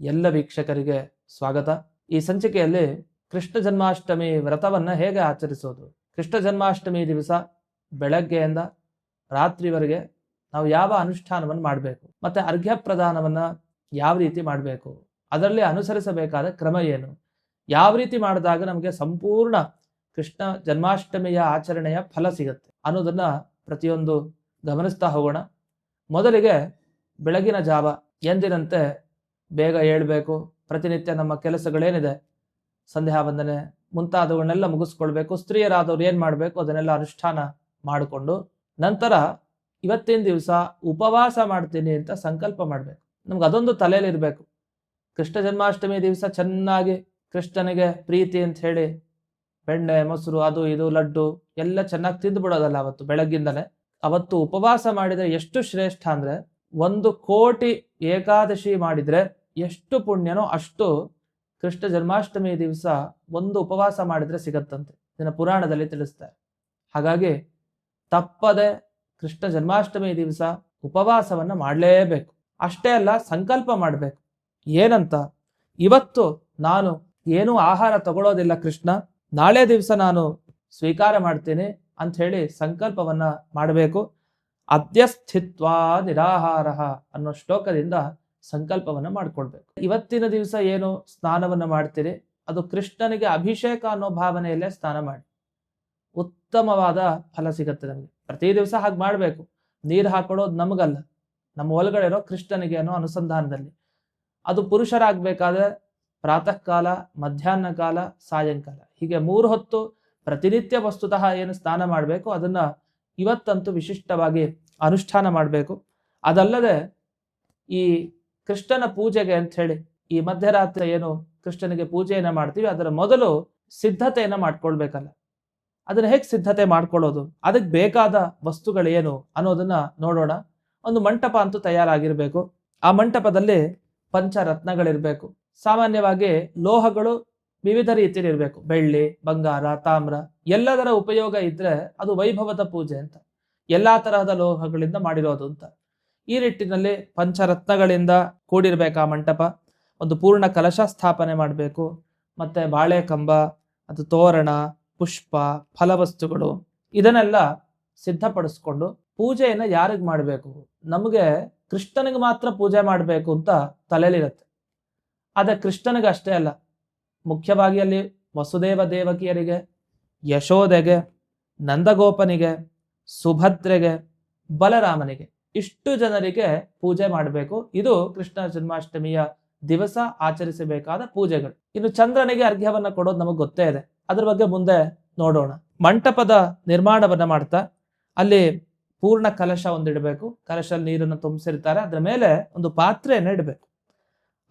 ಎಲ್ಲ ವೀಕ್ಷಕರಿಗೆ ಸ್ವಾಗತ. ಈ ಸಂಚಿಕೆಯಲ್ಲಿ ಕೃಷ್ಣ ಜನ್ಮಾಷ್ಟಮಿ ವ್ರತವನ್ನ ಹೇಗೆ ಆಚರಿಸೋದು? ಕೃಷ್ಣ ಜನ್ಮಾಷ್ಟಮಿ ದಿವಸ ಬೆಳಗ್ಗೆಯಿಂದ ರಾತ್ರಿವರೆಗೆ ನಾವು ಯಾವ ಅನುಷ್ಠಾನವನ್ನು ಮಾಡಬೇಕು? ಮತ್ತೆ ಅರ್ಘ್ಯ ಪ್ರದಾನವನ್ನ ಯಾವ ರೀತಿ ಮಾಡಬೇಕು? ಅದರಲ್ಲಿ ಅನುಸರಿಸಬೇಕಾದ ಕ್ರಮ ಏನು? ಯಾವ ರೀತಿ ಮಾಡಿದಾಗ ನಮಗೆ ಸಂಪೂರ್ಣ ಕೃಷ್ಣ ಜನ್ಮಾಷ್ಟಮಿಯ ಆಚರಣೆಯ ಫಲ ಸಿಗುತ್ತೆ ಅನ್ನೋದನ್ನ ಪ್ರತಿಯೊಂದು ಗಮನಿಸ್ತಾ ಹೋಗೋಣ. ಮೊದಲಿಗೆ ಬೆಳಗಿನ ಜಾವ ಎಂದಿನಂತೆ ಬೇಗ ಏಳಬೇಕು ಪ್ರತಿನಿತ್ಯ ನಮ್ಮ ಕೆಲಸಗಳೇನಿದೆ? ಸಂಧ್ಯಾ ವಂದನೆ. ಮುಂತಾದವುಗಳನ್ನೆಲ್ಲ ಮುಗಿಸ್ಕೊಳ್ಬೇಕು. ಸ್ತ್ರೀಯರಾದವ್ರು ಏನು ಮಾಡಬೇಕು? ಅದನ್ನೆಲ್ಲ ಅನುಷ್ಠಾನ ಮಾಡಿಕೊಂಡು ನಂತರ ಇವತ್ತಿನ ದಿವಸ ಉಪವಾಸ ಮಾಡ್ತೀನಿ ಅಂತ ಸಂಕಲ್ಪ ಮಾಡಬೇಕು. ನಮ್ಗೆ ಅದೊಂದು ತಲೆಯಲ್ಲಿ ಇರಬೇಕು. ಕೃಷ್ಣ ಜನ್ಮಾಷ್ಟಮಿ ದಿವಸ ಚೆನ್ನಾಗಿ ಕೃಷ್ಣನಿಗೆ ಪ್ರೀತಿ ಅಂತ ಹೇಳಿ ಬೆಣ್ಣೆ, ಮೊಸರು, ಅದು ಇದು, ಲಡ್ಡು ಎಲ್ಲ ಚೆನ್ನಾಗಿ ತಿಂದು ಬಿಡೋದಲ್ಲ ಅವತ್ತು ಬೆಳಗ್ಗಿಂದಲೇ. ಅವತ್ತು ಉಪವಾಸ ಮಾಡಿದರೆ ಎಷ್ಟು ಶ್ರೇಷ್ಠ ಅಂದ್ರೆ ಒಂದು ಕೋಟಿ ಏಕಾದಶಿ ಮಾಡಿದ್ರೆ ಎಷ್ಟು ಪುಣ್ಯನೋ ಅಷ್ಟು ಕೃಷ್ಣ ಜನ್ಮಾಷ್ಟಮಿ ದಿವಸ ಒಂದು ಉಪವಾಸ ಮಾಡಿದ್ರೆ ಸಿಗತ್ತಂತೆ. ಇದನ್ನ ಪುರಾಣದಲ್ಲಿ ತಿಳಿಸ್ತಾರೆ. ಹಾಗಾಗಿ ತಪ್ಪದೆ ಕೃಷ್ಣ ಜನ್ಮಾಷ್ಟಮಿ ದಿವಸ ಉಪವಾಸವನ್ನ ಮಾಡಲೇಬೇಕು. ಅಷ್ಟೇ ಅಲ್ಲ, ಸಂಕಲ್ಪ ಮಾಡಬೇಕು. ಏನಂತ? ಇವತ್ತು ನಾನು ಏನೂ ಆಹಾರ ತಗೊಳ್ಳೋದಿಲ್ಲ ಕೃಷ್ಣ. ನಾಳೆ ದಿವಸ ನಾನು ಸ್ವೀಕಾರ ಮಾಡ್ತೀನಿ ಅಂತ ಹೇಳಿ ಸಂಕಲ್ಪವನ್ನ ಮಾಡಬೇಕು. ಅದ್ಯಸ್ಥಿತ್ವ ನಿರಾಹಾರ ಅನ್ನೋ ಶ್ಲೋಕದಿಂದ ಸಂಕಲ್ಪವನ್ನ ಮಾಡ್ಕೊಳ್ಬೇಕು. ಇವತ್ತಿನ ದಿವಸ ಏನು ಸ್ನಾನವನ್ನ ಮಾಡ್ತೀರಿ? ಅದು ಕೃಷ್ಣನಿಗೆ ಅಭಿಷೇಕ ಅನ್ನೋ ಭಾವನೆಯಲ್ಲೇ ಸ್ನಾನ ಮಾಡಿ. ಉತ್ತಮವಾದ ಫಲ ಸಿಗುತ್ತೆ ನಮಗೆ. ಪ್ರತಿ ದಿವಸ ಹಾಗೆ ಮಾಡಬೇಕು. ನೀರು ಹಾಕೊಳ್ಳೋದು ನಮಗಲ್ಲ. ನಮ್ಮ ಒಳಗಡೆ ಇರೋ ಕೃಷ್ಣನಿಗೆ ಅನ್ನೋ ಅನುಸಂಧಾನದಲ್ಲಿ. ಅದು ಪುರುಷರಾಗಬೇಕಾದ್ರೆ ಪ್ರಾತಃ ಕಾಲ ಮಧ್ಯಾಹ್ನ ಕಾಲ, ಸಾಯಂಕಾಲ. ಹೀಗೆ ಮೂರು ಹೊತ್ತು ಪ್ರತಿನಿತ್ಯ ವಸ್ತುತಃ ಏನು ಸ್ನಾನ ಮಾಡಬೇಕು, ಅದನ್ನ ಇವತ್ತಂತೂ ವಿಶಿಷ್ಟವಾಗಿ ಅನುಷ್ಠಾನ ಮಾಡಬೇಕು. ಅದಲ್ಲದೆ ಈ ಕೃಷ್ಣನ ಪೂಜೆಗೆ ಅಂತ ಹೇಳಿ ಈ ಮಧ್ಯರಾತ್ರಿ ಏನು ಕೃಷ್ಣನಿಗೆ ಪೂಜೆಯನ್ನ ಮಾಡ್ತೀವಿ, ಅದರ ಮೊದಲು ಸಿದ್ಧತೆಯನ್ನ ಮಾಡ್ಕೊಳ್ಬೇಕಲ್ಲ. ಅದನ್ನ ಹೇಗೆ ಸಿದ್ಧತೆ ಮಾಡ್ಕೊಳ್ಳೋದು? ಅದಕ್ಕೆ ಬೇಕಾದ ವಸ್ತುಗಳೇನು ಅನ್ನೋದನ್ನ ನೋಡೋಣ. ಒಂದು ಮಂಟಪ ಅಂತೂ ತಯಾರಾಗಿರ್ಬೇಕು. ಆ ಮಂಟಪದಲ್ಲಿ ಪಂಚರತ್ನಗಳಿರ್ಬೇಕು. ಸಾಮಾನ್ಯವಾಗಿ ಲೋಹಗಳು ವಿವಿಧ ರೀತಿಯಲ್ಲಿ ಇರಬೇಕು. ಬೆಳ್ಳಿ, ಬಂಗಾರ, ತಾಮ್ರ, ಎಲ್ಲದರ ಉಪಯೋಗ ಇದ್ರೆ ಅದು ವೈಭವದ ಪೂಜೆ ಅಂತ. ಎಲ್ಲಾ ತರಹದ ಲೋಹಗಳಿಂದ ಮಾಡಿರೋದು ಅಂತ. ಈ ನಿಟ್ಟಿನಲ್ಲಿ ಪಂಚರತ್ನಗಳಿಂದ ಕೂಡಿರಬೇಕು ಆ ಮಂಟಪ. ಒಂದು ಪೂರ್ಣ ಕಲಶ ಸ್ಥಾಪನೆ ಮಾಡಬೇಕು. ಮತ್ತೆ ಬಾಳೆ ಕಂಬ ಅದು ತೋರಣ, ಪುಷ್ಪ, ಫಲವಸ್ತುಗಳು ಇದನ್ನೆಲ್ಲ ಸಿದ್ಧಪಡಿಸ್ಕೊಂಡು ಪೂಜೆಯನ್ನು ಯಾರಿಗೆ ಮಾಡಬೇಕು? ನಮಗೆ ಕೃಷ್ಣನಿಗೆ ಮಾತ್ರ ಪೂಜೆ ಮಾಡಬೇಕು ಅಂತ ತಲೆಯಲ್ಲಿರುತ್ತೆ. ಆದರೆ ಕೃಷ್ಣನಿಗೆ ಅಷ್ಟೇ ಅಲ್ಲ. ಮುಖ್ಯವಾಗಿ ಅಲ್ಲಿ ವಸುದೇವ ದೇವಕಿಯರಿಗೆ, ಯಶೋದೆಗೆ, ನಂದಗೋಪನಿಗೆ, ಸುಭದ್ರೆಗೆ, ಬಲರಾಮನಿಗೆ. ಇಷ್ಟು ಜನರಿಗೆ ಪೂಜೆ ಮಾಡಬೇಕು. ಇದು ಕೃಷ್ಣ ಜನ್ಮಾಷ್ಟಮಿಯ ದಿವಸ ಆಚರಿಸಬೇಕಾದ ಪೂಜೆಗಳು. ಇನ್ನು ಚಂದ್ರನಿಗೆ ಅರ್ಘ್ಯವನ್ನ ಕೊಡೋದು ನಮಗೆ ಗೊತ್ತೇ ಇದೆ. ಅದ್ರ ಬಗ್ಗೆ ಮುಂದೆ ನೋಡೋಣ. ಮಂಟಪದ ನಿರ್ಮಾಣವನ್ನ ಮಾಡ್ತಾ, ಅಲ್ಲಿ ಪೂರ್ಣ ಕಲಶ ಒಂದಿಡಬೇಕು. ಕಲಶಲ್ಲಿ ನೀರನ್ನು ತುಂಬಿಸಿರ್ತಾರೆ. ಅದ್ರ ಮೇಲೆ ಒಂದು ಪಾತ್ರೆಯನ್ನು ಇಡಬೇಕು.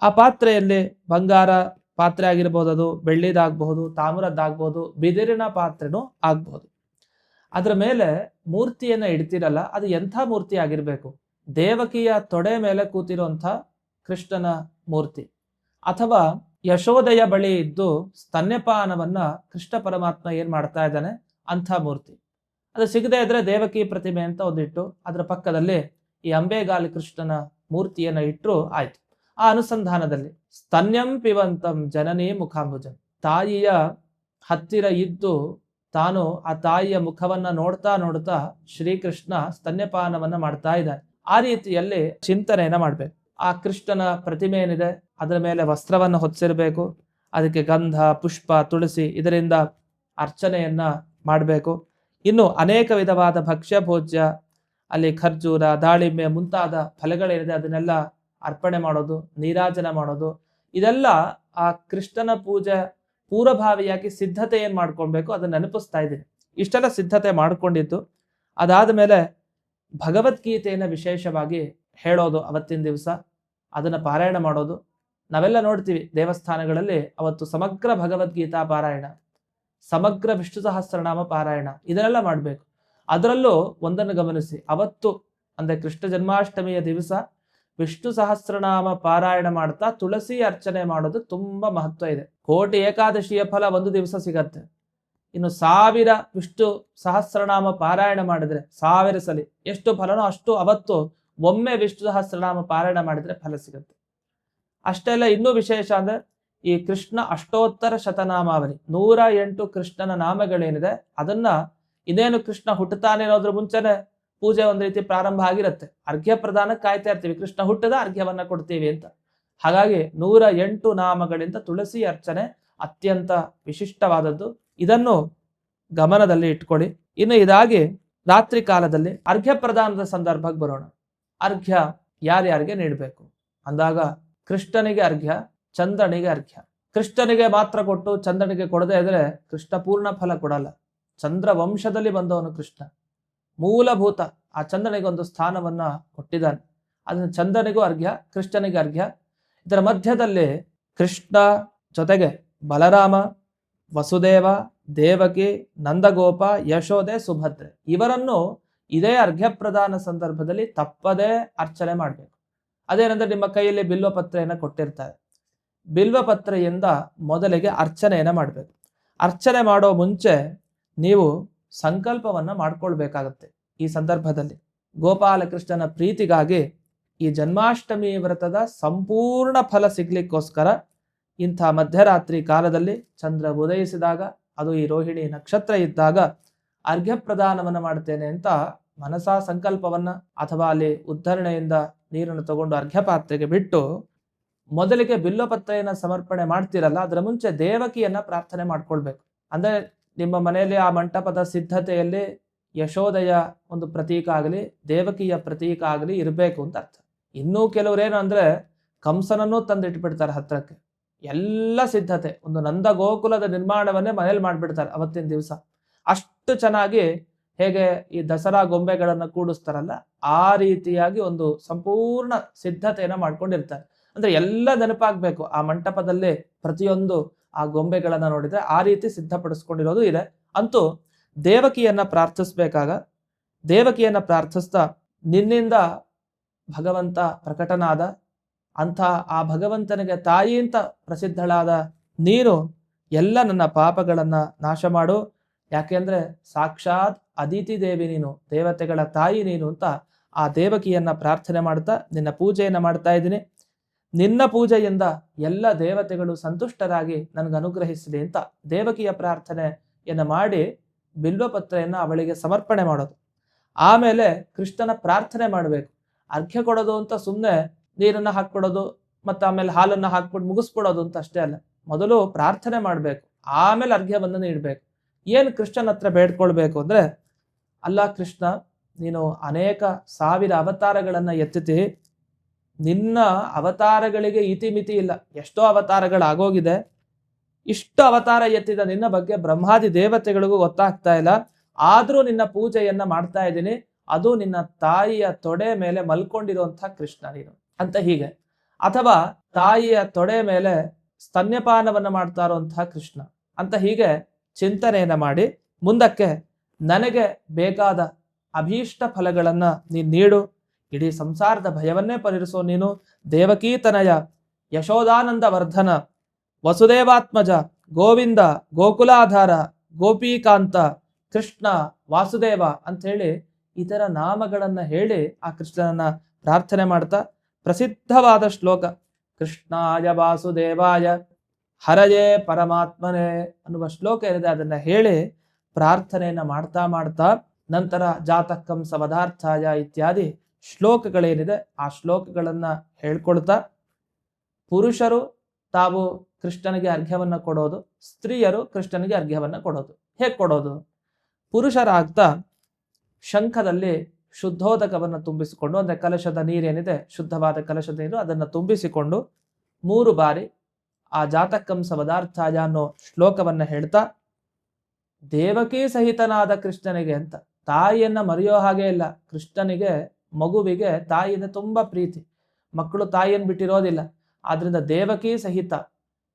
ಆ ಪಾತ್ರೆಯಲ್ಲಿ ಬಂಗಾರ ಪಾತ್ರೆ ಆಗಿರ್ಬೋದು, ಅದು ಬೆಳ್ಳಿದಾಗಬಹುದು ತಾಮ್ರದ್ದಾಗಬಹುದು ಬಿದಿರಿನ ಪಾತ್ರೆನೂ ಆಗ್ಬಹುದು ಅದರ ಮೇಲೆ ಮೂರ್ತಿಯನ್ನ ಇಡ್ತಿರಲ್ಲ, ಅದು ಎಂಥ ಮೂರ್ತಿ ಆಗಿರ್ಬೇಕು? ದೇವಕಿಯ ತೊಡೆ ಮೇಲೆ ಕೂತಿರುವಂಥ ಕೃಷ್ಣನ ಮೂರ್ತಿ. ಅಥವಾ ಯಶೋದಯ ಬಳಿ ಇದ್ದು ಸ್ತನ್ಯಪಾನವನ್ನ ಕೃಷ್ಣ ಪರಮಾತ್ಮ ಏನ್ ಮಾಡ್ತಾ ಇದ್ದಾನೆ? ಅಂಥ ಮೂರ್ತಿ. ಅದು ಸಿಗದೆ ಇದ್ರೆ ದೇವಕಿ ಪ್ರತಿಮೆ ಅಂತ ಒಂದಿಟ್ಟು ಅದರ ಪಕ್ಕದಲ್ಲಿ ಈ ಅಂಬೆಗಾಲಿ ಕೃಷ್ಣನ ಮೂರ್ತಿಯನ್ನ ಇಟ್ಟರು ಆಯ್ತು. ಆ ಅನುಸಂಧಾನದಲ್ಲಿ ಸ್ತನ್ಯಂ ಪಿವಂತಂ ಜನನೇ ಮುಖಾಂಬುಜಂ ತಾಯಿಯ ಹತ್ತಿರ ಇದ್ದು ತಾನು ಆ ತಾಯಿಯ ಮುಖವನ್ನ ನೋಡ್ತಾ ನೋಡ್ತಾ ಶ್ರೀಕೃಷ್ಣ ಸ್ತನ್ಯಪಾನವನ್ನ ಮಾಡ್ತಾ ಇದ್ದಾನೆ. ಆ ರೀತಿಯಲ್ಲಿ ಚಿಂತನೆಯನ್ನ ಮಾಡ್ಬೇಕು. ಆ ಕೃಷ್ಣನ ಪ್ರತಿಮೆ ಏನಿದೆ, ಅದರ ಮೇಲೆ ವಸ್ತ್ರವನ್ನು ಹೊತ್ತಿರಬೇಕು ಅದಕ್ಕೆ ಗಂಧ, ಪುಷ್ಪ, ತುಳಸಿ ಇದರಿಂದ ಅರ್ಚನೆಯನ್ನ ಮಾಡಬೇಕು. ಇನ್ನು ಅನೇಕ ವಿಧವಾದ ಭಕ್ಷ್ಯ ಭೋಜ್ಯ, ಅಲ್ಲಿ ಖರ್ಜೂರ, ದಾಳಿಂಬೆ ಮುಂತಾದ ಫಲಗಳೇನಿದೆ ಅದನ್ನೆಲ್ಲ ಅರ್ಪಣೆ ಮಾಡೋದು, ನೀರಾಜನ ಮಾಡೋದು, ಇದೆಲ್ಲ ಆ ಕೃಷ್ಣನ ಪೂಜೆ ಪೂರ್ವಭಾವಿಯಾಗಿ ಸಿದ್ಧತೆ ಏನು ಮಾಡ್ಕೊಳ್ಬೇಕು? ಅದನ್ನ ನೆನಪಿಸ್ತಾ ಇದ್ದೀನಿ. ಇಷ್ಟೆಲ್ಲ ಸಿದ್ಧತೆ ಮಾಡಿಕೊಂಡಿತ್ತು ಅದಾದ ಮೇಲೆ ಭಗವದ್ಗೀತೆಯನ್ನು ವಿಶೇಷವಾಗಿ ಹೇಳೋದು ಅವತ್ತಿನ ದಿವಸ. ಅದನ್ನ ಪಾರಾಯಣ ಮಾಡೋದು. ನಾವೆಲ್ಲ ನೋಡ್ತೀವಿ ದೇವಸ್ಥಾನಗಳಲ್ಲಿ ಅವತ್ತು ಸಮಗ್ರ ಭಗವದ್ಗೀತಾ ಪಾರಾಯಣ, ಸಮಗ್ರ ವಿಷ್ಣು ಸಹಸ್ರನಾಮ ಪಾರಾಯಣ, ಇದನ್ನೆಲ್ಲ ಮಾಡಬೇಕು. ಅದರಲ್ಲೂ ಒಂದನ್ನು ಗಮನಿಸಿ. ಅವತ್ತು ಅಂದರೆ ಕೃಷ್ಣ ಜನ್ಮಾಷ್ಟಮಿಯ ದಿವಸ ವಿಷ್ಣು ಸಹಸ್ರನಾಮ ಪಾರಾಯಣ ಮಾಡ್ತಾ ತುಳಸಿ ಅರ್ಚನೆ ಮಾಡೋದು ತುಂಬಾ ಮಹತ್ವ ಇದೆ. ಕೋಟಿ ಏಕಾದಶಿಯ ಫಲ ಒಂದು ದಿವಸ ಸಿಗತ್ತೆ. ಇನ್ನು ಸಾವಿರ ವಿಷ್ಣು ಸಹಸ್ರನಾಮ ಪಾರಾಯಣ ಮಾಡಿದ್ರೆ, ಸಾವಿರ ಸಲಿ ಎಷ್ಟು ಫಲನೋ ಅಷ್ಟು ಅವತ್ತು ಒಮ್ಮೆ ವಿಷ್ಣು ಸಹಸ್ರನಾಮ ಪಾರಾಯಣ ಮಾಡಿದ್ರೆ ಫಲ ಸಿಗುತ್ತೆ. ಅಷ್ಟೇ ಅಲ್ಲ ಇನ್ನೂ ವಿಶೇಷ ಅಂದ್ರೆ, ಈ ಕೃಷ್ಣ ಅಷ್ಟೋತ್ತರ ಶತನಾಮಾವಲಿ ನೂರ ಎಂಟು ಕೃಷ್ಣನ ನಾಮಗಳೇನಿದೆ, ಅದನ್ನ ಇನ್ನೇನು ಕೃಷ್ಣ ಹುಟ್ಟುತ್ತಾನೆ ಅನ್ನೋದ್ರ ಮುಂಚೆನೆ ಪೂಜೆ ಒಂದ್ ರೀತಿ ಪ್ರಾರಂಭ ಆಗಿರುತ್ತೆ. ಅರ್ಘ್ಯ ಪ್ರದಾನ ಕಾಯ್ತಾ ಇರ್ತೀವಿ. ಕೃಷ್ಣ ಹುಟ್ಟದ ಅರ್ಘ್ಯವನ್ನ ಕೊಡ್ತೀವಿ ಅಂತ. ಹಾಗಾಗಿ ನೂರ ಎಂಟು ನಾಮಗಳಿಂದ ತುಳಸಿ ಅರ್ಚನೆ ಅತ್ಯಂತ ವಿಶಿಷ್ಟವಾದದ್ದು. ಇದನ್ನು ಗಮನದಲ್ಲಿ ಇಟ್ಕೊಳ್ಳಿ. ಇನ್ನು ಇದಾಗಿ ರಾತ್ರಿ ಕಾಲದಲ್ಲಿ ಅರ್ಘ್ಯ ಪ್ರದಾನದ ಸಂದರ್ಭಕ್ಕೆ ಬರೋಣ. ಅರ್ಘ್ಯ ಯಾರ್ಯಾರಿಗೆ ನೀಡಬೇಕು? ಅಂದಾಗ ಕೃಷ್ಣನಿಗೆ ಅರ್ಘ್ಯ, ಚಂದ್ರನಿಗೆ ಅರ್ಘ್ಯ. ಕೃಷ್ಣನಿಗೆ ಮಾತ್ರ ಕೊಟ್ಟು ಚಂದ್ರನಿಗೆ ಕೊಡದೇ ಇದ್ರೆ ಕೃಷ್ಣ ಪೂರ್ಣ ಫಲ ಕೊಡಲ್ಲ. ಚಂದ್ರ ವಂಶದಲ್ಲಿ ಬಂದವನು ಕೃಷ್ಣ. ಮೂಲಭೂತ ಆ ಚಂದ್ರನಿಗೆ ಒಂದು ಸ್ಥಾನವನ್ನ ಕೊಟ್ಟಿದ್ದಾನೆ. ಅದನ್ನು ಚಂದ್ರನಿಗೂ ಅರ್ಘ್ಯ, ಕೃಷ್ಣನಿಗೆ ಅರ್ಘ್ಯ. ಇದರ ಮಧ್ಯದಲ್ಲಿ ಕೃಷ್ಣ ಜೊತೆಗೆ ಬಲರಾಮ, ವಸುದೇವ, ದೇವಕಿ, ನಂದಗೋಪ ಯಶೋದೆ ಸುಭದ್ರೆ. ಇವರನ್ನು ಇದೇ ಅರ್ಘ್ಯ ಪ್ರದಾನ ಸಂದರ್ಭದಲ್ಲಿ ತಪ್ಪದೇ ಅರ್ಚನೆ ಮಾಡಬೇಕು. ಅದೇನಂದ್ರೆ ನಿಮ್ಮ ಕೈಯಲ್ಲಿ ಬಿಲ್ವಪತ್ರೆಯನ್ನು ಕೊಟ್ಟಿರ್ತಾರೆ. ಬಿಲ್ವಪತ್ರೆಯಿಂದ ಮೊದಲಿಗೆ ಅರ್ಚನೆಯನ್ನ ಮಾಡಬೇಕು. ಅರ್ಚನೆ ಮಾಡೋ ಮುಂಚೆ ನೀವು ಸಂಕಲ್ಪವನ್ನ ಮಾಡ್ಕೊಳ್ಬೇಕಾಗತ್ತೆ ಈ ಸಂದರ್ಭದಲ್ಲಿ. ಗೋಪಾಲಕೃಷ್ಣನ ಪ್ರೀತಿಗಾಗಿ ಈ ಜನ್ಮಾಷ್ಟಮಿ ವ್ರತದ ಸಂಪೂರ್ಣ ಫಲ ಸಿಗ್ಲಿಕ್ಕೋಸ್ಕರ ಇಂಥ ಮಧ್ಯರಾತ್ರಿ ಕಾಲದಲ್ಲಿ ಚಂದ್ರ ಉದಯಿಸಿದಾಗ, ಅದು ಈ ರೋಹಿಣಿ ನಕ್ಷತ್ರ ಇದ್ದಾಗ ಅರ್ಘ್ಯ ಪ್ರದಾನವನ್ನ ಮಾಡ್ತೇನೆ ಅಂತ ಮನಸಾ ಸಂಕಲ್ಪವನ್ನ ಅಥವಾ ಅಲ್ಲಿ ಉದ್ಧರಣೆಯಿಂದ ನೀರನ್ನು ತಗೊಂಡು ಅರ್ಘ್ಯ ಪಾತ್ರೆಗೆ ಬಿಟ್ಟು ಮೊದಲಿಗೆ ಬಿಲ್ಲೋಪತ್ರೆಯನ್ನು ಸಮರ್ಪಣೆ ಮಾಡ್ತಿರಲ್ಲ, ಅದರ ಮುಂಚೆ ದೇವಕಿಯನ್ನ ಪ್ರಾರ್ಥನೆ ಮಾಡ್ಕೊಳ್ಬೇಕು. ಅಂದ್ರೆ ನಿಮ್ಮ ಮನೆಯಲ್ಲಿ ಆ ಮಂಟಪದ ಸಿದ್ಧತೆಯಲ್ಲಿ ಯಶೋದಯ ಒಂದು ಪ್ರತೀಕ ಆಗಲಿ, ದೇವಕಿಯ ಪ್ರತೀಕ ಆಗಲಿ ಇರಬೇಕು ಅಂತ ಅರ್ಥ. ಇನ್ನೂ ಕೆಲವರೇನು ಅಂದ್ರೆ ಕಂಸನನ್ನೂ ತಂದಿಟ್ಬಿಡ್ತಾರೆ ಹತ್ರಕ್ಕೆ. ಎಲ್ಲ ಸಿದ್ಧತೆ, ಒಂದು ನಂದ ಗೋಕುಲದ ನಿರ್ಮಾಣವನ್ನೇ ಮನೇಲಿ ಮಾಡ್ಬಿಡ್ತಾರೆ ಅವತ್ತಿನ ದಿವಸ. ಅಷ್ಟು ಚೆನ್ನಾಗಿ ಹೇಗೆ ಈ ದಸರಾ ಗೊಂಬೆಗಳನ್ನು ಕೂಡಿಸ್ತಾರಲ್ಲ, ಆ ರೀತಿಯಾಗಿ ಒಂದು ಸಂಪೂರ್ಣ ಸಿದ್ಧತೆಯನ್ನು ಮಾಡ್ಕೊಂಡಿರ್ತಾರೆ. ಅಂದ್ರೆ ಎಲ್ಲ ನೆನಪಾಗಬೇಕು, ಆ ಮಂಟಪದಲ್ಲಿ ಪ್ರತಿಯೊಂದು ಆ ಗೊಂಬೆಗಳನ್ನ ನೋಡಿದ್ರೆ ಆ ರೀತಿ ಸಿದ್ಧಪಡಿಸ್ಕೊಂಡಿರೋದು ಇದೆ. ಅಂತೂ ದೇವಕಿಯನ್ನ ಪ್ರಾರ್ಥಿಸ್ಬೇಕಾಗ, ದೇವಕಿಯನ್ನ ಪ್ರಾರ್ಥಿಸ್ತಾ ನಿನ್ನಿಂದ ಭಗವಂತ ಪ್ರಕಟನಾದ ಅಂಥ ಆ ಭಗವಂತನಿಗೆ ತಾಯಿ ಅಂತ ಪ್ರಸಿದ್ಧಳಾದ ನೀನು ಎಲ್ಲ ನನ್ನ ಪಾಪಗಳನ್ನ ನಾಶ ಮಾಡು. ಯಾಕೆಂದ್ರೆ ಸಾಕ್ಷಾತ್ ಅದಿತಿ ದೇವಿ ನೀನು, ದೇವತೆಗಳ ತಾಯಿ ನೀನು ಅಂತ ಆ ದೇವಕಿಯನ್ನ ಪ್ರಾರ್ಥನೆ ಮಾಡ್ತಾ ನಿನ್ನ ಪೂಜೆಯನ್ನ ಮಾಡ್ತಾ ಇದ್ದೀನಿ. ನಿನ್ನ ಪೂಜೆಯಿಂದ ಎಲ್ಲ ದೇವತೆಗಳು ಸಂತುಷ್ಟರಾಗಿ ನನಗೆ ಅನುಗ್ರಹಿಸಲಿ ಅಂತ ದೇವಕಿಯ ಪ್ರಾರ್ಥನೆಯನ್ನು ಮಾಡಿ ಬಿಲ್ವಪತ್ರೆಯನ್ನು ಅವಳಿಗೆ ಸಮರ್ಪಣೆ ಮಾಡೋದು. ಆಮೇಲೆ ಕೃಷ್ಣನ ಪ್ರಾರ್ಥನೆ ಮಾಡಬೇಕು. ಅರ್ಘ್ಯ ಕೊಡೋದು ಅಂತ ಸುಮ್ಮನೆ ನೀರನ್ನು ಹಾಕ್ಬಿಡೋದು, ಮತ್ತು ಆಮೇಲೆ ಹಾಲನ್ನು ಹಾಕ್ಬಿಟ್ಟು ಮುಗಿಸ್ಬಿಡೋದು ಅಂತ ಅಷ್ಟೇ ಅಲ್ಲ. ಮೊದಲು ಪ್ರಾರ್ಥನೆ ಮಾಡಬೇಕು. ಆಮೇಲೆ ಅರ್ಘ್ಯವನ್ನು ನೀಡಬೇಕು. ಏನು ಕೃಷ್ಣನ ಹತ್ರ ಬೇಡ್ಕೊಳ್ಬೇಕು ಅಂದರೆ, ಅಲ್ಲ ಕೃಷ್ಣ, ನೀನು ಅನೇಕ ಸಾವಿರ ಅವತಾರಗಳನ್ನು ಎತ್ತಿತಿ ನಿನ್ನ ಅವತಾರಗಳಿಗೆ ಇತಿಮಿತಿ ಇಲ್ಲ. ಎಷ್ಟೋ ಅವತಾರಗಳಾಗೋಗಿದೆ. ಇಷ್ಟು ಅವತಾರ ಎತ್ತಿದ ನಿನ್ನ ಬಗ್ಗೆ ಬ್ರಹ್ಮಾದಿ ದೇವತೆಗಳಿಗೂ ಗೊತ್ತಾಗ್ತಾ ಇಲ್ಲ. ಆದರೂ ನಿನ್ನ ಪೂಜೆಯನ್ನ ಮಾಡ್ತಾ ಇದ್ದೀನಿ. ಅದು ನಿನ್ನ ತಾಯಿಯ ತೊಡೆ ಮೇಲೆ ಮಲ್ಕೊಂಡಿರುವಂತಹ ಕೃಷ್ಣ ನೀನು. ಅಂತ ಹೀಗೆ. ಅಥವಾ ತಾಯಿಯ ತೊಡೆ ಮೇಲೆ ಸ್ತನ್ಯಪಾನವನ್ನ ಮಾಡ್ತಾ ಇರುವಂತಹ ಕೃಷ್ಣ. ಅಂತ ಹೀಗೆ ಚಿಂತನೆಯನ್ನ ಮಾಡಿ ಮುಂದಕ್ಕೆ ನನಗೆ ಬೇಕಾದ ಅಭೀಷ್ಟ ಫಲಗಳನ್ನ ನೀನು ನೀಡು. ಇಡೀ ಸಂಸಾರದ ಭಯವನ್ನೇ ಪರಿಹರಿಸೋ ನೀನು ದೇವಕೀತನಯ ಯಶೋದಾನಂದ ವರ್ಧನ ವಸುದೇವಾತ್ಮಜ, ಗೋವಿಂದ, ಗೋಕುಲಾಧಾರ, ಗೋಪೀಕಾಂತ, ಕೃಷ್ಣ, ವಾಸುದೇವ ಅಂತ ಹೇಳಿ ಇತರ ನಾಮಗಳನ್ನ ಹೇಳಿ ಆ ಕೃಷ್ಣನನ್ನ ಪ್ರಾರ್ಥನೆ ಮಾಡ್ತಾ ಪ್ರಸಿದ್ಧವಾದ ಶ್ಲೋಕ. ಕೃಷ್ಣಾಯ ವಾಸುದೇವಾಯ ಹರಯೇ ಪರಮಾತ್ಮನೇ ಅನ್ನುವ ಶ್ಲೋಕ ಏನಿದೆ ಅದನ್ನ ಹೇಳಿ ಪ್ರಾರ್ಥನೆಯನ್ನ ಮಾಡ್ತಾ ಮಾಡ್ತಾ ನಂತರ ಜಾತಕಂ ಸವದಾರ್ಥಾಯ ಇತ್ಯಾದಿ ಶ್ಲೋಕಗಳೇನಿದೆ, ಆ ಶ್ಲೋಕಗಳನ್ನು ಹೇಳ್ಕೊಳ್ತಾ ಪುರುಷರು ತಾವು ಕೃಷ್ಣನಿಗೆ ಅರ್ಘ್ಯವನ್ನ ಕೊಡೋದು, ಸ್ತ್ರೀಯರು ಕೃಷ್ಣನಿಗೆ ಅರ್ಘ್ಯವನ್ನ ಕೊಡೋದು. ಹೇಗೆ ಕೊಡೋದು? ಪುರುಷರಾಗ್ತಾ ಶಂಖದಲ್ಲಿ ಶುದ್ಧೋದಕವನ್ನು ತುಂಬಿಸಿಕೊಂಡು, ಅಂದ್ರೆ ಕಲಶದ ನೀರೇನಿದೆ, ಶುದ್ಧವಾದ ಕಲಶದ ನೀರು ಅದನ್ನು ತುಂಬಿಸಿಕೊಂಡು ಮೂರು ಬಾರಿ ಆ ಜಾತಕಂಸ ಪದಾರ್ಥಾಯ ಅನ್ನೋ ಶ್ಲೋಕವನ್ನ ಹೇಳ್ತಾ, ದೇವಕೀ ಸಹಿತನಾದ ಕೃಷ್ಣನಿಗೆ ಅಂತ. ತಾಯಿಯನ್ನ ಮರೆಯೋ ಹಾಗೆ ಇಲ್ಲ, ಕೃಷ್ಣನಿಗೆ ಮಗುವಿಗೆ ತಾಯಿಯಿಂದ ತುಂಬಾ ಪ್ರೀತಿ. ಮಕ್ಕಳು ತಾಯಿಯನ್ನು ಬಿಟ್ಟಿರೋದಿಲ್ಲ. ಆದ್ರಿಂದ ದೇವಕಿ ಸಹಿತ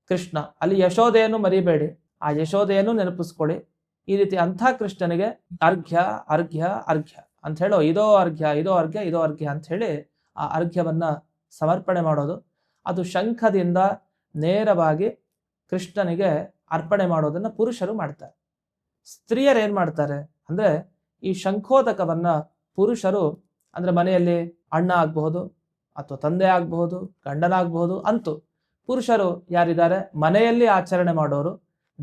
ಕೃಷ್ಣ, ಅಲ್ಲಿ ಯಶೋದೆಯನ್ನು ಮರಿಬೇಡಿ, ಆ ಯಶೋದೆಯನ್ನು ನೆನಪಿಸ್ಕೊಳ್ಳಿ. ಈ ರೀತಿ ಅಂಥ ಕೃಷ್ಣನಿಗೆ ಅರ್ಘ್ಯ ಅರ್ಘ್ಯ ಅರ್ಘ್ಯ ಅಂತ ಹೇಳೋ ಇದೋ ಅರ್ಘ್ಯ ಇದೋ ಅರ್ಘ್ಯ ಇದೋ ಅರ್ಘ್ಯ ಅಂತ ಹೇಳಿ ಆ ಅರ್ಘ್ಯವನ್ನ ಸಮರ್ಪಣೆ ಮಾಡೋದು. ಅದು ಶಂಖದಿಂದ ನೇರವಾಗಿ ಕೃಷ್ಣನಿಗೆ ಅರ್ಪಣೆ ಮಾಡೋದನ್ನ ಪುರುಷರು ಮಾಡ್ತಾರೆ. ಸ್ತ್ರೀಯರು ಏನ್ ಮಾಡ್ತಾರೆ ಅಂದ್ರೆ ಈ ಶಂಖೋದಕವನ್ನ ಪುರುಷರು ಅಂದ್ರೆ ಮನೆಯಲ್ಲಿ ಅಣ್ಣ ಆಗಬಹುದು ಅಥವಾ ತಂದೆ ಆಗಬಹುದು, ಗಂಡನಾಗಬಹುದು ಅಂತೂ ಪುರುಷರು ಯಾರಿದ್ದಾರೆ, ಮನೆಯಲ್ಲಿ ಆಚರಣೆ ಮಾಡೋರು,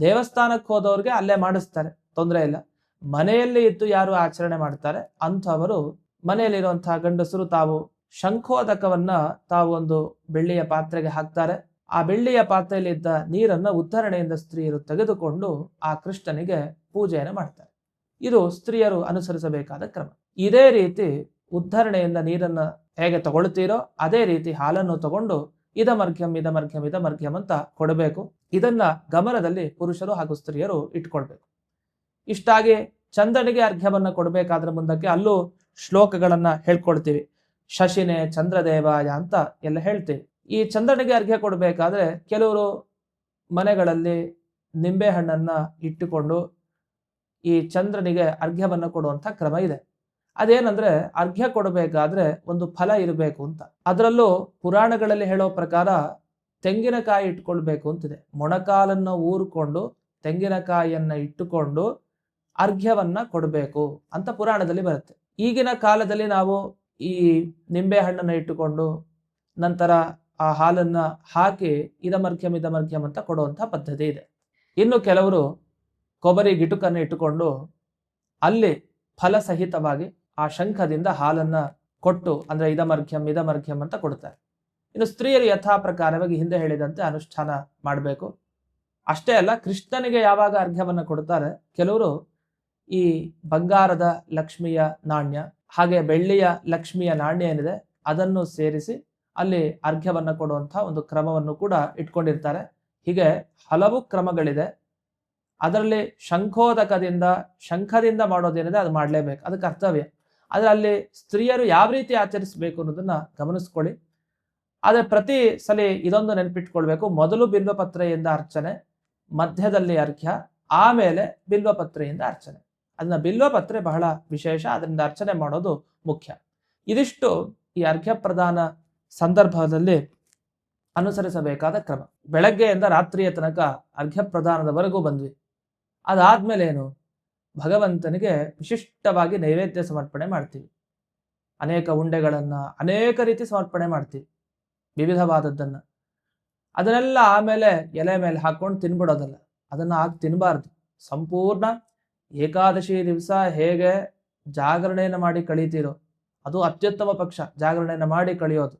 ದೇವಸ್ಥಾನಕ್ಕೆ ಹೋದವ್ರಿಗೆ ಅಲ್ಲೇ ಮಾಡಿಸ್ತಾರೆ, ತೊಂದರೆ ಇಲ್ಲ. ಮನೆಯಲ್ಲಿ ಇದ್ದು ಯಾರು ಆಚರಣೆ ಮಾಡ್ತಾರೆ, ಅಂಥವರು ಮನೆಯಲ್ಲಿರುವಂತಹ ಗಂಡಸರು ತಾವು ಶಂಖೋದಕವನ್ನ ತಾವು ಒಂದು ಬೆಳ್ಳಿಯ ಪಾತ್ರೆಗೆ ಹಾಕ್ತಾರೆ. ಆ ಬೆಳ್ಳಿಯ ಪಾತ್ರೆಯಲ್ಲಿದ್ದ ನೀರನ್ನ ಉದ್ಧರಣೆಯಿಂದ ಸ್ತ್ರೀಯರು ತೆಗೆದುಕೊಂಡು ಆ ಕೃಷ್ಣನಿಗೆ ಪೂಜೆಯನ್ನು ಮಾಡ್ತಾರೆ. ಇದು ಸ್ತ್ರೀಯರು ಅನುಸರಿಸಬೇಕಾದ ಕ್ರಮ. ಇದೇ ರೀತಿ ಉದ್ಧರಣೆಯಿಂದ ನೀರನ್ನು ಹೇಗೆ ತಗೊಳ್ತೀರೋ ಅದೇ ರೀತಿ ಹಾಲನ್ನು ತಗೊಂಡು ಇದಮರ್ಘ್ಯಂ ಇದಮರ್ಘ್ಯಂ ಇದಮರ್ಘ್ಯಂ ಅಂತ ಕೊಡಬೇಕು. ಇದನ್ನ ಗಮನದಲ್ಲಿ ಪುರುಷರು ಹಾಗೂ ಸ್ತ್ರೀಯರು ಇಟ್ಕೊಳ್ಬೇಕು. ಇಷ್ಟಾಗಿ ಚಂದ್ರನಿಗೆ ಅರ್ಘ್ಯವನ್ನು ಕೊಡಬೇಕಾದ್ರ ಮುಂದಕ್ಕೆ ಅಲ್ಲೂ ಶ್ಲೋಕಗಳನ್ನ ಹೇಳ್ಕೊಳ್ತೀವಿ ಶಶಿನೇ ಚಂದ್ರದೇವಾಯ ಅಂತ ಎಲ್ಲ ಹೇಳ್ತೀವಿ. ಈ ಚಂದ್ರನಿಗೆ ಅರ್ಘ್ಯ ಕೊಡಬೇಕಾದ್ರೆ ಕೆಲವರು ಮನೆಗಳಲ್ಲಿ ನಿಂಬೆ ಹಣ್ಣನ್ನ ಇಟ್ಟುಕೊಂಡು ಈ ಚಂದ್ರನಿಗೆ ಅರ್ಘ್ಯವನ್ನು ಕೊಡುವಂಥ ಕ್ರಮ ಇದೆ. ಅದೇನಂದ್ರೆ ಅರ್ಘ್ಯ ಕೊಡಬೇಕಾದ್ರೆ ಒಂದು ಫಲ ಇರಬೇಕು ಅಂತ. ಅದರಲ್ಲೂ ಪುರಾಣಗಳಲ್ಲಿ ಹೇಳೋ ಪ್ರಕಾರ ತೆಂಗಿನಕಾಯಿ ಇಟ್ಕೊಳ್ಬೇಕು ಅಂತಿದೆ. ಮೊಣಕಾಲನ್ನ ಊರ್ಕೊಂಡು ತೆಂಗಿನಕಾಯಿಯನ್ನ ಇಟ್ಟುಕೊಂಡು ಅರ್ಘ್ಯವನ್ನ ಕೊಡಬೇಕು ಅಂತ ಪುರಾಣದಲ್ಲಿ ಬರುತ್ತೆ. ಈಗಿನ ಕಾಲದಲ್ಲಿ ನಾವು ಈ ನಿಂಬೆ ಹಣ್ಣನ್ನು ಇಟ್ಟುಕೊಂಡು ನಂತರ ಆ ಹಾಲನ್ನ ಹಾಕಿ ಇದಮರ್ಘ್ಯಂ ಇದಮರ್ಘ್ಯಂ ಅಂತ ಕೊಡುವಂಥ ಪದ್ಧತಿ ಇದೆ. ಇನ್ನು ಕೆಲವರು ಕೊಬ್ಬರಿ ಗಿಟುಕನ್ನು ಇಟ್ಟುಕೊಂಡು ಅಲ್ಲಿ ಫಲಸಹಿತವಾಗಿ ಆ ಶಂಖದಿಂದ ಹಾಲನ್ನ ಕೊಟ್ಟು, ಅಂದ್ರೆ ಇದಮರ್ಘ್ಯಂ ಇದಮರ್ಘ್ಯಂ ಅಂತ ಕೊಡ್ತಾರೆ ಇನ್ನು ಸ್ತ್ರೀಯರು ಯಥಾ ಪ್ರಕಾರವಾಗಿ ಹಿಂದೆ ಹೇಳಿದಂತೆ ಅನುಷ್ಠಾನ ಮಾಡಬೇಕು. ಅಷ್ಟೇ ಅಲ್ಲ, ಕೃಷ್ಣನಿಗೆ ಯಾವಾಗ ಅರ್ಘ್ಯವನ್ನು ಕೊಡ್ತಾರೆ ಕೆಲವರು ಈ ಬಂಗಾರದ ಲಕ್ಷ್ಮಿಯ ನಾಣ್ಯ, ಹಾಗೆ ಬೆಳ್ಳಿಯ ಲಕ್ಷ್ಮಿಯ ನಾಣ್ಯ ಏನಿದೆ, ಅದನ್ನು ಸೇರಿಸಿ ಅಲ್ಲಿ ಅರ್ಘ್ಯವನ್ನು ಕೊಡುವಂಥ ಒಂದು ಕ್ರಮವನ್ನು ಕೂಡ ಇಟ್ಕೊಂಡಿರ್ತಾರೆ. ಹೀಗೆ ಹಲವು ಕ್ರಮಗಳಿದೆ. ಅದರಲ್ಲಿ ಶಂಖೋದಕದಿಂದ, ಶಂಖದಿಂದ ಮಾಡೋದೇನಿದೆ, ಅದು ಮಾಡಲೇಬೇಕು. ಅದು ಕರ್ತವ್ಯ ಆದರೆ ಅಲ್ಲಿ ಸ್ತ್ರೀಯರು ಯಾವ ರೀತಿ ಆಚರಿಸಬೇಕು ಅನ್ನೋದನ್ನ ಗಮನಿಸ್ಕೊಳ್ಳಿ. ಆದರೆ ಪ್ರತಿ ಸಲ ಇದೊಂದು ನೆನಪಿಟ್ಕೊಳ್ಬೇಕು, ಮೊದಲು ಬಿಲ್ವಪತ್ರೆಯಿಂದ ಅರ್ಚನೆ, ಮಧ್ಯದಲ್ಲಿ ಅರ್ಘ್ಯ, ಆಮೇಲೆ ಬಿಲ್ವಪತ್ರೆಯಿಂದ ಅರ್ಚನೆ. ಅದನ್ನ ಬಿಲ್ವಪತ್ರೆ ಬಹಳ ವಿಶೇಷ, ಅದರಿಂದ ಅರ್ಚನೆ ಮಾಡೋದು ಮುಖ್ಯ. ಇದಿಷ್ಟು ಈ ಅರ್ಘ್ಯ ಪ್ರದಾನ ಸಂದರ್ಭದಲ್ಲಿ ಅನುಸರಿಸಬೇಕಾದ ಕ್ರಮ. ಬೆಳಗ್ಗೆಯಿಂದ ರಾತ್ರಿಯ ತನಕ ಅರ್ಘ್ಯ ಪ್ರದಾನದವರೆಗೂ ಬಂದ್ವಿ. ಅದಾದ್ಮೇಲೆ ಏನು? ಭಗವಂತನಿಗೆ ವಿಶಿಷ್ಟವಾಗಿ ನೈವೇದ್ಯ ಸಮರ್ಪಣೆ ಮಾಡ್ತೀವಿ. ಅನೇಕ ಉಂಡೆಗಳನ್ನು ಅನೇಕ ರೀತಿ ಸಮರ್ಪಣೆ ಮಾಡ್ತೀವಿ. ವಿವಿಧವಾದದ್ದನ್ನ. ಅದನ್ನೆಲ್ಲ ಆಮೇಲೆ ಎಲೆ ಮೇಲೆ ಹಾಕೊಂಡು ತಿನ್ಬಿಡೋದಲ್ಲ, ಅದನ್ನ ಹಾಕಿ ತಿನ್ನಬಾರ್ದು ಸಂಪೂರ್ಣ ಏಕಾದಶಿ ದಿವಸ ಹೇಗೆ ಜಾಗರಣೆಯನ್ನು ಮಾಡಿ ಕಳೀತೀರೋ, ಅದು ಅತ್ಯುತ್ತಮ ಪಕ್ಷ, ಜಾಗರಣೆಯನ್ನು ಮಾಡಿ ಕಳಿಯೋದು.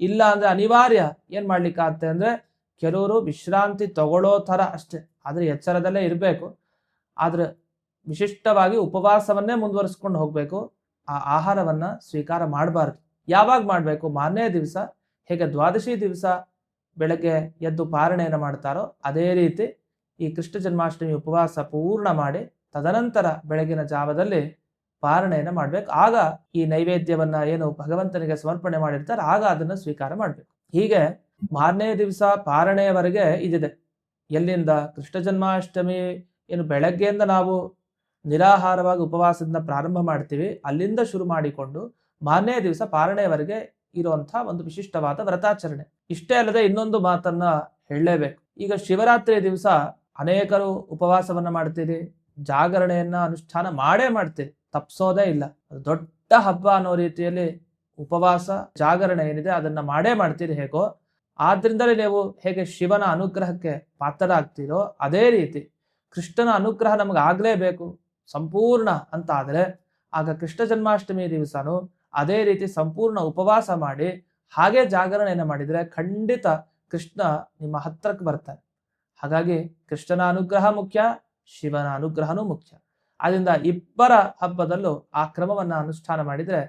ಇಲ್ಲ ಅಂದ್ರೆ ಅನಿವಾರ್ಯ ಏನು ಮಾಡ್ಲಿಕ್ಕಾಗತ್ತೆ ಅಂದ್ರೆ ಕೆಲವರು ವಿಶ್ರಾಂತಿ ತಗೊಳ್ಳೋ ತರ ಅಷ್ಟೇ. ಆದ್ರೆ ಎಚ್ಚರದಲ್ಲೇ ಇರಬೇಕು. ಆದ್ರೆ ವಿಶಿಷ್ಟವಾಗಿ ಉಪವಾಸವನ್ನೇ ಮುಂದುವರಿಸ್ಕೊಂಡು ಹೋಗಬೇಕು. ಆ ಆಹಾರವನ್ನ ಸ್ವೀಕಾರ ಮಾಡಬಾರ್ದು. ಯಾವಾಗ ಮಾಡಬೇಕು? ಮಾರನೇ ದಿವಸ, ಹೇಗೆ ದ್ವಾದಶಿ ದಿವಸ ಬೆಳಗ್ಗೆ ಎದ್ದು ಪಾರಣೆಯನ್ನು ಮಾಡ್ತಾರೋ ಅದೇ ರೀತಿ ಈ ಕೃಷ್ಣ ಜನ್ಮಾಷ್ಟಮಿ ಉಪವಾಸ ಪೂರ್ಣ ಮಾಡಿ, ತದನಂತರ ಬೆಳಗಿನ ಜಾವದಲ್ಲಿ ಪಾರಣೆಯನ್ನು ಮಾಡ್ಬೇಕು. ಆಗ ಈ ನೈವೇದ್ಯವನ್ನ ಏನು ಭಗವಂತನಿಗೆ ಸಮರ್ಪಣೆ ಮಾಡಿರ್ತಾರೆ ಆಗ ಅದನ್ನು ಸ್ವೀಕಾರ ಮಾಡಬೇಕು. ಹೀಗೆ ಮಾರನೇ ದಿವಸ ಪಾರಣೆಯವರೆಗೆ ಇದಿದೆ. ಎಲ್ಲಿಂದ? ಕೃಷ್ಣ ಜನ್ಮಾಷ್ಟಮಿ ಏನು ಬೆಳಗ್ಗೆಯಿಂದ ನಾವು ನಿರಾಹಾರವಾಗಿ ಉಪವಾಸದಿಂದ ಪ್ರಾರಂಭ ಮಾಡ್ತೀವಿ. ಅಲ್ಲಿಂದ ಶುರು ಮಾಡಿಕೊಂಡು ಮಾರನೇ ದಿವಸ ಪಾರಣೆಯವರೆಗೆ ಇರುವಂತಹ ಒಂದು ವಿಶಿಷ್ಟವಾದ ವ್ರತಾಚರಣೆ. ಇಷ್ಟೇ ಅಲ್ಲದೆ ಇನ್ನೊಂದು ಮಾತನ್ನ ಹೇಳಲೇಬೇಕು. ಈಗ ಶಿವರಾತ್ರಿ ದಿವಸ ಅನೇಕರು ಉಪವಾಸವನ್ನ ಮಾಡ್ತೀರಿ, ಜಾಗರಣೆಯನ್ನ ಅನುಷ್ಠಾನ ಮಾಡೇ ಮಾಡ್ತೀರಿ, ತಪ್ಸೋದೇ ಇಲ್ಲ. ದೊಡ್ಡ ಹಬ್ಬ ಅನ್ನೋ ರೀತಿಯಲ್ಲಿ ಉಪವಾಸ, ಜಾಗರಣೆ ಏನಿದೆ ಅದನ್ನ ಮಾಡೇ ಮಾಡ್ತೀರಿ ಹೇಗೋ ಆದ್ರಿಂದಲೇ ನೀವು ಹೇಗೆ ಶಿವನ ಅನುಗ್ರಹಕ್ಕೆ ಪಾತ್ರರಾಗ್ತೀರೋ ಅದೇ ರೀತಿ ಕೃಷ್ಣನ ಅನುಗ್ರಹ ನಮಗೆ ಆಗ್ಲೇಬೇಕು. ಸಂಪೂರ್ಣ ಅಂತ ಆದರೆ ಆಗ ಕೃಷ್ಣ ಜನ್ಮಾಷ್ಟಮಿ ದಿವಸನು ಅದೇ ರೀತಿ ಸಂಪೂರ್ಣ ಉಪವಾಸ ಮಾಡಿ ಹಾಗೆ ಜಾಗರಣೆಯನ್ನು ಮಾಡಿದರೆ ಖಂಡಿತ ಕೃಷ್ಣ ನಿಮ್ಮ ಹತ್ರಕ್ಕೆ ಬರ್ತಾನೆ. ಹಾಗಾಗಿ ಕೃಷ್ಣನ ಅನುಗ್ರಹ ಮುಖ್ಯ, ಶಿವನ ಅನುಗ್ರಹನೂ ಮುಖ್ಯ. ಆದ್ರಿಂದ ಇಬ್ಬರ ಹಬ್ಬದಲ್ಲೂ ಆ ಕ್ರಮವನ್ನ ಅನುಷ್ಠಾನ ಮಾಡಿದರೆ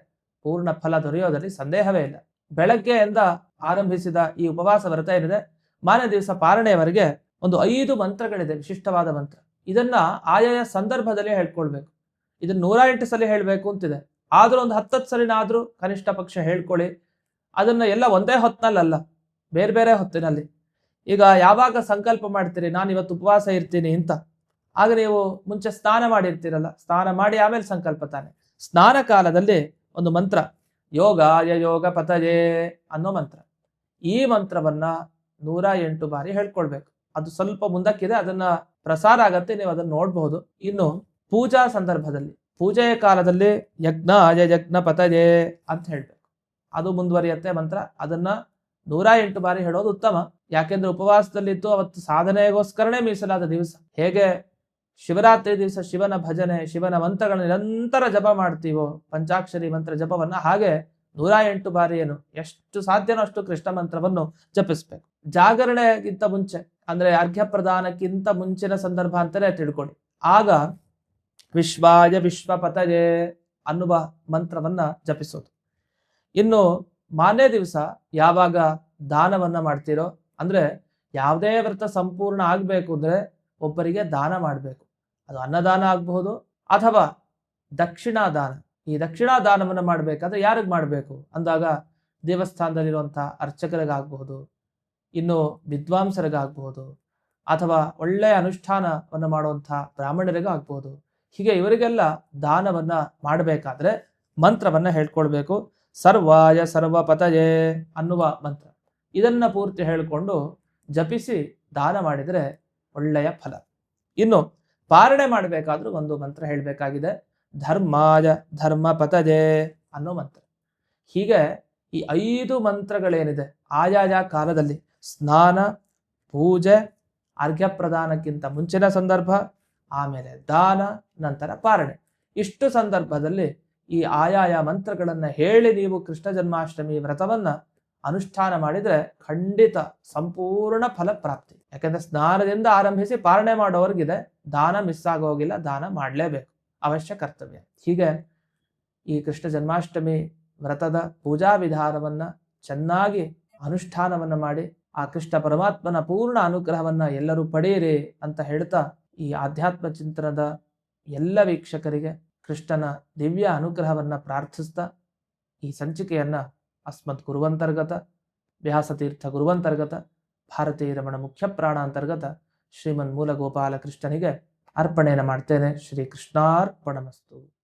ಪೂರ್ಣ ಫಲ ದೊರೆಯೋದರಲ್ಲಿ ಸಂದೇಹವೇ ಇಲ್ಲ. ಬೆಳಗ್ಗೆಯಿಂದ ಆರಂಭಿಸಿದ ಈ ಉಪವಾಸ ವ್ರತ ಏನಿದೆ, ಮಾರನೇ ದಿವಸ ಪಾರಣೆಯವರೆಗೆ ಒಂದು ಐದು ಮಂತ್ರಗಳಿದೆ, ವಿಶಿಷ್ಟವಾದ ಮಂತ್ರ. ಇದನ್ನ ಆಯಾಯ ಸಂದರ್ಭದಲ್ಲಿ ಹೇಳ್ಕೊಳ್ಬೇಕು. ಇದನ್ನ ನೂರ ಎಂಟು ಸಲ ಹೇಳ್ಬೇಕು ಅಂತಿದೆ. ಆದ್ರೂ ಒಂದು ಹತ್ತತ್ತು ಸಲಿನಾದ್ರೂ ಕನಿಷ್ಠ ಪಕ್ಷ ಹೇಳ್ಕೊಳ್ಳಿ ಅದನ್ನ ಎಲ್ಲ ಒಂದೇ ಹೊತ್ತಿನಲ್ಲ ಬೇರೆ ಬೇರೆ ಹೊತ್ತಿನಲ್ಲಿ. ಈಗ ಯಾವಾಗ ಸಂಕಲ್ಪ ಮಾಡ್ತೀರಿ ನಾನು ಇವತ್ತು ಉಪವಾಸ ಇರ್ತೀನಿ ಅಂತ. ಆಗ ನೀವು ಮುಂಚೆ ಸ್ನಾನ ಮಾಡಿರ್ತೀರಲ್ಲ, ಸ್ನಾನ ಮಾಡಿ ಆಮೇಲೆ ಸಂಕಲ್ಪ ತಾನೆ. ಸ್ನಾನ ಕಾಲದಲ್ಲಿ ಒಂದು ಮಂತ್ರ ಯೋಗಾಯ ಯೋಗ ಪತಯೇ ಅನ್ನೋ ಮಂತ್ರ. ಈ ಮಂತ್ರವನ್ನ ನೂರ ಎಂಟು ಬಾರಿ ಹೇಳ್ಕೊಳ್ಬೇಕು. ಅದು ಸ್ವಲ್ಪ ಮುಂದಕ್ಕಿದೆ, ಅದನ್ನ ಪ್ರಸಾರ ಆಗತ್ತೆ, ನೀವು ಅದನ್ನ ನೋಡಬಹುದು. ಇನ್ನು ಪೂಜಾ ಸಂದರ್ಭದಲ್ಲಿ, ಪೂಜೆಯ ಕಾಲದಲ್ಲಿ ಯಜ್ಞ, ಅಜಯ ಯಜ್ಞ, ಪತಜೇ ಅಂತ ಹೇಳ್ಬೇಕು. ಅದು ಮುಂದುವರಿಯತ್ತೆ ಮಂತ್ರ. ಅದನ್ನ ನೂರ ಎಂಟು ಬಾರಿ ಹೇಳೋದು ಉತ್ತಮ. ಯಾಕೆಂದ್ರೆ ಉಪವಾಸದಲ್ಲಿತ್ತು ಅವತ್ತು ಸಾಧನೆಗೋಸ್ಕರನೇ ಮೀಸಲಾದ ದಿವಸ. ಹೇಗೆ ಶಿವರಾತ್ರಿ ದಿವಸ ಶಿವನ ಭಜನೆ, ಶಿವನ ಮಂತ್ರಗಳನ್ನ ನಿರಂತರ ಜಪ ಮಾಡ್ತೀವೋ, ಪಂಚಾಕ್ಷರಿ ಮಂತ್ರ ಜಪವನ್ನ ಹಾಗೆ ನೂರ ಎಂಟು ಬಾರಿ ಏನು, ಎಷ್ಟು ಸಾಧ್ಯನೋ ಅಷ್ಟು ಕೃಷ್ಣ ಮಂತ್ರವನ್ನು ಜಪಿಸ್ಬೇಕು. ಜಾಗರಣೆಗಿಂತ ಮುಂಚೆ ಅಂದ್ರೆ ಅರ್ಘ್ಯ ಪ್ರದಾನಕ್ಕಿಂತ ಮುಂಚಿನ ಸಂದರ್ಭ ಅಂತಲೇ ತಿಳ್ಕೊಳ್ಳಿ. ಆಗ ವಿಶ್ವಾಯ ವಿಶ್ವಪತಯೇ ಅನ್ನುವ ಮಂತ್ರವನ್ನ ಜಪಿಸೋದು. ಇನ್ನು ಮಾನ್ಯ ದಿವಸ ಯಾವಾಗ ದಾನವನ್ನ ಮಾಡ್ತೀರೋ, ಅಂದ್ರೆ ಯಾವುದೇ ವ್ರತ ಸಂಪೂರ್ಣ ಆಗ್ಬೇಕು ಅಂದ್ರೆ ಒಬ್ಬರಿಗೆ ದಾನ ಮಾಡಬೇಕು. ಅದು ಅನ್ನದಾನ ಆಗಬಹುದು ಅಥವಾ ದಕ್ಷಿಣಾ ದಾನ ಈ ದಕ್ಷಿಣ ದಾನವನ್ನು ಮಾಡಬೇಕಾದ್ರೆ ಯಾರಿಗೆ ಮಾಡಬೇಕು? ಅಂದಾಗ ದೇವಸ್ಥಾನದಲ್ಲಿರುವಂತಹ ಅರ್ಚಕರಿಗಾಗಬಹುದು ಇನ್ನು ವಿದ್ವಾಂಸರಿಗಾಗ್ಬೋದು ಅಥವಾ ಒಳ್ಳೆಯ ಅನುಷ್ಠಾನವನ್ನು ಮಾಡುವಂಥ ಬ್ರಾಹ್ಮಣರಿಗಾಗ್ಬೋದು. ಹೀಗೆ ಇವರಿಗೆಲ್ಲ ದಾನವನ್ನು ಮಾಡಬೇಕಾದ್ರೆ ಮಂತ್ರವನ್ನು ಹೇಳ್ಕೊಳ್ಬೇಕು. ಸರ್ವಾಯ ಸರ್ವಪತಯೇ ಅನ್ನುವ ಮಂತ್ರ. ಇದನ್ನು ಪೂರ್ತಿ ಹೇಳಿಕೊಂಡು ಜಪಿಸಿ ದಾನ ಮಾಡಿದರೆ ಒಳ್ಳೆಯ ಫಲ. ಇನ್ನು ಪಾರಣೆ ಮಾಡಬೇಕಾದ್ರೂ ಒಂದು ಮಂತ್ರ ಹೇಳಬೇಕಾಗಿದೆ. ಧರ್ಮಾಯ ಧರ್ಮ ಪತಜೆ ಅನ್ನೋ ಮಂತ್ರ. ಹೀಗೆ ಈ ಐದು ಮಂತ್ರಗಳೇನಿದೆ ಆಯಾಯ ಕಾಲದಲ್ಲಿ ಸ್ನಾನ, ಪೂಜೆ, ಅರ್ಘ್ಯ ಪ್ರದಾನಕ್ಕಿಂತ ಮುಂಚಿನ ಸಂದರ್ಭ, ಆಮೇಲೆ ದಾನ, ನಂತರ ಪಾರಣೆ. ಇಷ್ಟು ಸಂದರ್ಭದಲ್ಲಿ ಈ ಆಯಾಯ ಮಂತ್ರಗಳನ್ನು ಹೇಳಿ ನೀವು ಕೃಷ್ಣ ಜನ್ಮಾಷ್ಟಮಿ ವ್ರತವನ್ನ ಅನುಷ್ಠಾನ ಮಾಡಿದರೆ ಖಂಡಿತ ಸಂಪೂರ್ಣ ಫಲ ಪ್ರಾಪ್ತಿ ಯಾಕಂದ್ರೆ ಸ್ನಾನದಿಂದ ಆರಂಭಿಸಿ ಪಾರಣೆ ಮಾಡೋರಿಗಿದೆ ದಾನ ಮಿಸ್ ಆಗೋಗಿಲ್ಲ, ದಾನ ಮಾಡಲೇಬೇಕು. ಅವಶ್ಯ ಕರ್ತವ್ಯ. ಹೀಗೆ ಈ ಕೃಷ್ಣ ಜನ್ಮಾಷ್ಟಮಿ ವ್ರತದ ಪೂಜಾ ವಿಧಾನವನ್ನ ಚೆನ್ನಾಗಿ ಅನುಷ್ಠಾನವನ್ನ ಮಾಡಿ ಆ ಕೃಷ್ಣ ಪರಮಾತ್ಮನ ಪೂರ್ಣ ಅನುಗ್ರಹವನ್ನ ಎಲ್ಲರೂ ಪಡೆಯಿರಿ ಅಂತ ಹೇಳ್ತಾ ಈ ಆಧ್ಯಾತ್ಮ ಚಿಂತನದ ಎಲ್ಲ ವೀಕ್ಷಕರಿಗೆ ಕೃಷ್ಣನ ದಿವ್ಯ ಅನುಗ್ರಹವನ್ನ ಪ್ರಾರ್ಥಿಸ್ತಾ ಈ ಸಂಚಿಕೆಯನ್ನ ಅಸ್ಮತ್ ಗುರುವಂತರ್ಗತ, ವ್ಯಾಸತೀರ್ಥ ಗುರುವಂತರ್ಗತ ಭಾರತೀಯ ರಮಣ ಮುಖ್ಯ ಪ್ರಾಣ ಅಂತರ್ಗತ ಶ್ರೀಮನ್ ಮೂಲ ಗೋಪಾಲಕೃಷ್ಣನಿಗೆ ಅರ್ಪಣೆಯನ್ನು ಮಾಡ್ತೇನೆ. ಶ್ರೀ ಕೃಷ್ಣಾರ್ಪಣಮಸ್ತು